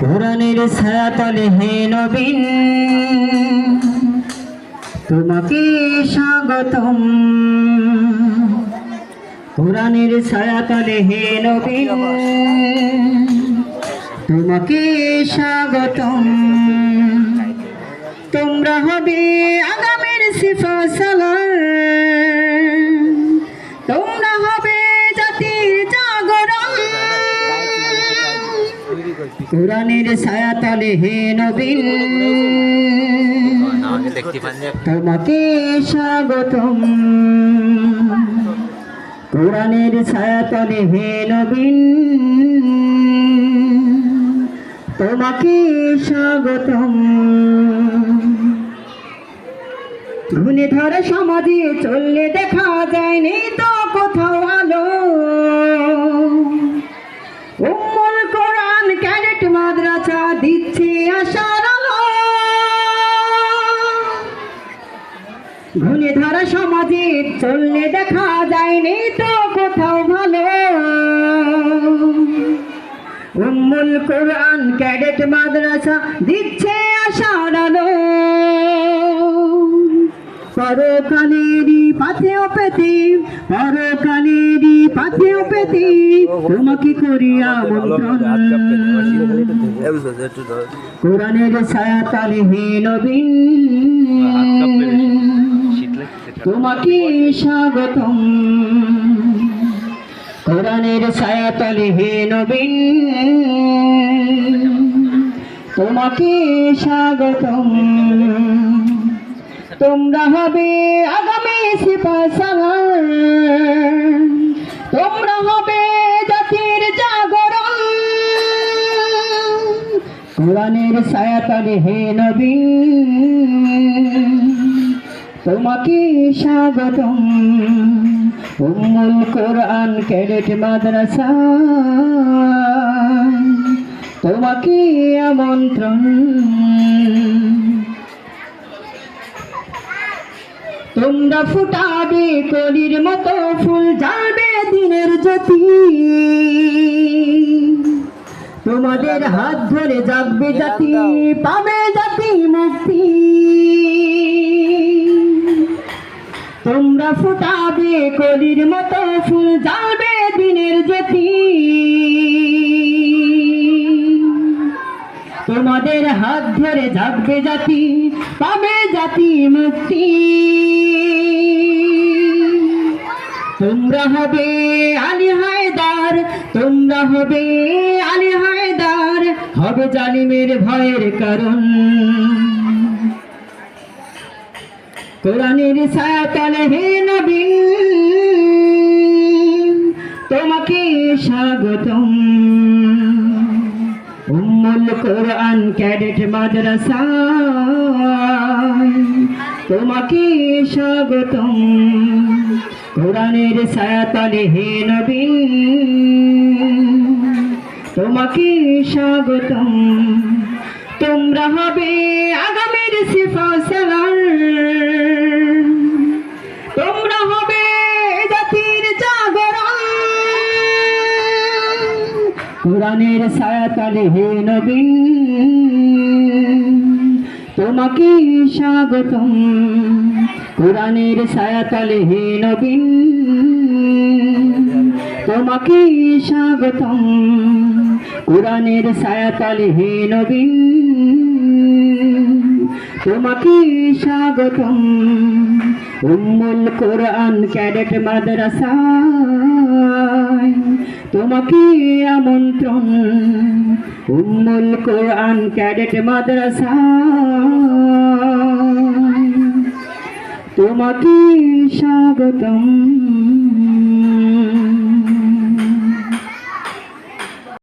কোরআনের ছায়াতলে হে নবীন, তোমাকে স্বাগতম। কোরআনের ছায়াতলে হে নবীন, তোমাকে স্বাগতম। তোমরা হবে আগামীর সিফা সালার কোরআনের ছায়াতলে হে নবীন তোমাকে স্বাগতম। কোরআনের ছায়াতলে হে নবীন তোমাকে স্বাগতম। ঘুনে ধরে সমাজে চললে দেখা যায়নি তো কোথাও আলো। ঘুনে ধরা সমাজে চললে দেখা যায়নি তো কোথাও ভালো। উম্মুল কোরআন ক্যাডেট মাদ্রাসা দিচ্ছে আশার আলো। পরকালেরই পাথেও পেতে, পরকালেরই পাথেও পেতে, তোমাকে করিয়া কোরআনের ছায়া তালে হে নবীন তোমাকে স্বাগতম। কোরআনের ছায়া তলে হে নবীন। তোমাকে স্বাগতম। তোমরা হবে আগামী সিপাসার তোমরা হবে জাতির জাগরণ। কোরআনের ছায়াতলে হে নবী তোমাকে স্বাগতম। উম্মুল কোরআন ক্যাডেট মাদ্রাসা। তোমাকে আমন্ত্রণ। তোমরা ফুটাবে কলির মতো ফুল যাবে দিনের জ্যোতি। তোমাদের হাত ধরে জাগবে জাতি, পাবে জাতি মুক্তি। তোমরা ফুটাবে কলির মতো ফুল জ্বালবে দিনের জ্যোতি। তোমাদের হাত ধরে জাগবে জাতি, পাবে জাতি মুক্তি। তোমরা হবে আলী হায়দার, তোমরা হবে আলী হায়দার, হবে জালিমের ভয়ের কারণ। কোরআনের নবীন তোমাকে স্বাগতম। উম্মুল কোরআন ক্যাডেট মাদ্রাসা, তোমাকে স্বাগতম। কোরআনের নবীন তোমাকে স্বাগতম। তোমরা হবে আগামীর সিফা সালার কোরআনের ছায়াতলে হে নবীন তোমাকে স্বাগতম। কোরআনের ছায়াতলে হে নবীন তোমাকে স্বাগতম। কোরআনের ছায়াতলে হে নবীন তোমাকে স্বাগতম। উম্মুল কোরআন ক্যাডেট মাদ্রাসা তোমাকে আমন্ত্রণ। উম্মুল কোরআন ক্যাডেট মাদ্রাসা। তোমাকে স্বাগতম।